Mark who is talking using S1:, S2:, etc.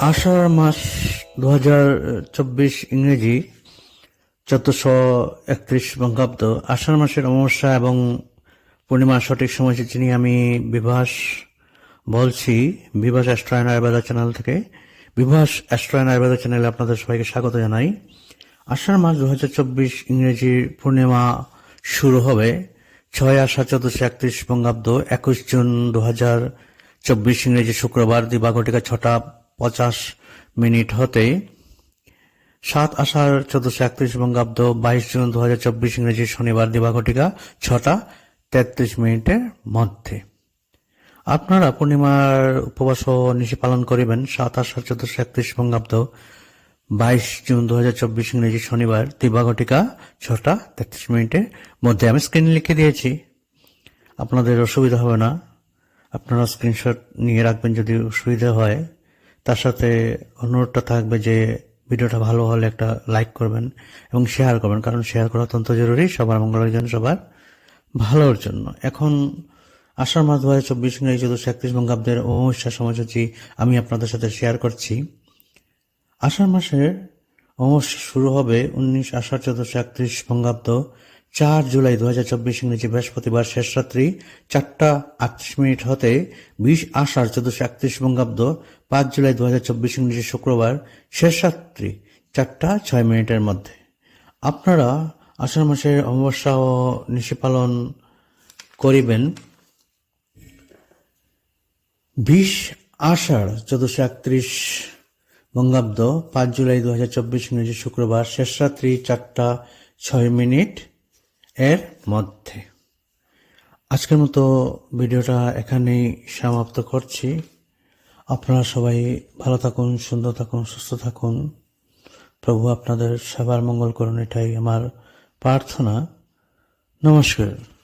S1: আষাঢ় মাস দু হাজার চব্বিশ ইংরেজি চোদ্দশো একত্রিশ বঙ্গাব্দ। আষাঢ় মাসের অমাবস্যা এবং পূর্ণিমার সঠিক সময়সূচি নিয়ে আমি বিভাস বলছি। বিভাস অ্যাস্ট্রয়ন আয়ুর্বেদা চ্যানেল থেকে। বিভাস অ্যাস্ট্রয়ন আয়ুর্বেদা চ্যানেলে আপনাদের সবাইকে স্বাগত জানাই। আষাঢ় মাস দু হাজার চব্বিশ ইংরেজির পূর্ণিমা শুরু হবে ছয় আষাঢ় চোদ্দশো একত্রিশ বঙ্গাব্দ, একুশ জুন দু হাজার চব্বিশ ইংরেজি শুক্রবার, দিবাঘটিকা ছটা পঞ্চাশ মিনিট হতে। সাত আষাঢ় চোদ্দশো একত্রিশ বঙ্গাব্দ বাইশ জুন দু হাজার চব্বিশ ইংরেজি শনিবার দিবাঘটিকা ছটা তেত্রিশ মিনিটের মধ্যে। আপনারা পূর্ণিমার উপবাস নিশি পালন করিবেন সাত আষাঢ় চোদ্দশো একত্রিশ বঙ্গাব্দ বাইশ জুন দু হাজার চব্বিশ ইংরেজি শনিবার দিবাঘটিকা ছটা তেত্রিশ মিনিটের মধ্যে। আমি স্ক্রিনে লিখে দিয়েছি। আপনাদের অসুবিধা হবে না। আপনারা স্ক্রিনশট নিয়ে রাখবেন যদি অসুবিধা হয়। তার সাথে অনুরোধটা থাকবে যে ভিডিওটা ভালো হলে একটা লাইক করবেন এবং শেয়ার করবেন, কারণ শেয়ার করা অত্যন্ত জরুরি। সবার মঙ্গলের জন্য, সবার ভালোর জন্য। এখন আষাঢ় মাস দু হাজার চব্বিশ ইংরেজি চোদ্দশো একত্রিশ বঙ্গাব্দের অমাবস্যা সময়সূচি আমি আপনাদের সাথে শেয়ার করছি। আষাঢ় মাসের অমাবস্যা শুরু হবে উনিশ আষাঢ় চোদ্দশো একত্রিশ বঙ্গাব্দ চার জুলাই দু হাজার চব্বিশ ইংরেজি বৃহস্পতিবার শেষ রাত্রি চারটা আটত্রিশ মিনিট হতে বিশ আষাঢ় চোদ্দশো একত্রিশ বঙ্গাব্দ পাঁচ জুলাই দু হাজার চব্বিশ ইংরেজি শুক্রবার শেষ রাত্রি চারটা ছয় মিনিটের মধ্যে। আপনারা আষাঢ় মাসের অমাবস্যা ও নিশি পালন করিবেন। বিশ আষাঢ় চোদ্দশো একত্রিশ বঙ্গাব্দ পাঁচ জুলাই দু হাজার চব্বিশ ইংরেজি শুক্রবার শেষ রাত্রি চারটা ছয় মিনিট। এর মধ্যে। আজকের মতো ভিডিওটা এখানেই সমাপ্ত করছি। আপনারা সবাই ভালো থাকুন, সুন্দর থাকুন, সুস্থ থাকুন। প্রভু আপনাদের সবার মঙ্গল করুন, এটাই আমার প্রার্থনা। নমস্কার।